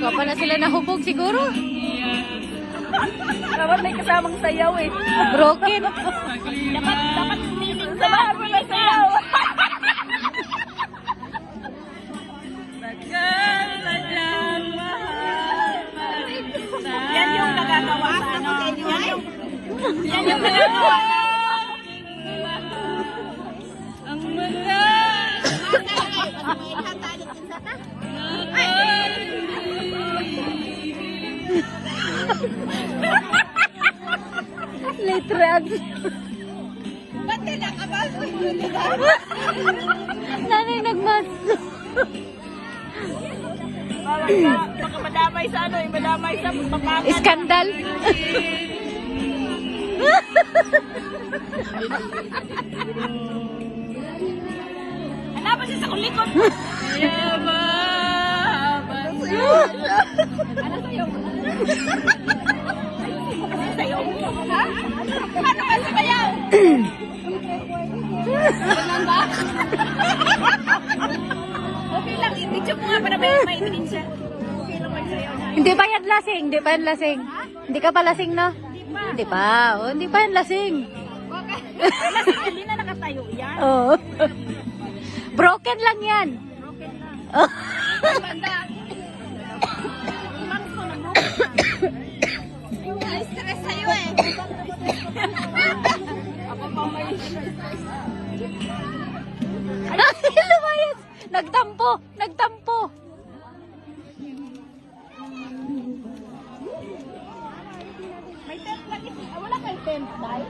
Kaya pala sila nahubog siguro. Dapat may kasamang sayaw eh. Broken. Dapat, dapat mo na sayaw. Ang mga late reaction. Ba't tinakabas mo yung Nanay nagmas. Baka madamay sa ano, eh, madamay sa papangan. Iskandal. Hanapin siya sa kulikot. Ano sa'yo? Ano sa'yo? Ano ka sumayaw? Ganun ba? Okay lang, i-video mo nga para may maintindihan siya. Okay lang magsayaw na. Hindi pa yan lasing. Hindi pa yan lasing. Hindi ka pa lasing, no? Hindi pa. Oh, hindi pa yan lasing. Hindi na nakatayo yan. Oh. Broken lang yan. Broken. Oh. Banda. Iman ko na broken. Ay, stress sa'yo eh. Ako pa may stress. Ay, lumayas. Nagtampo. Nagtampo. attempt by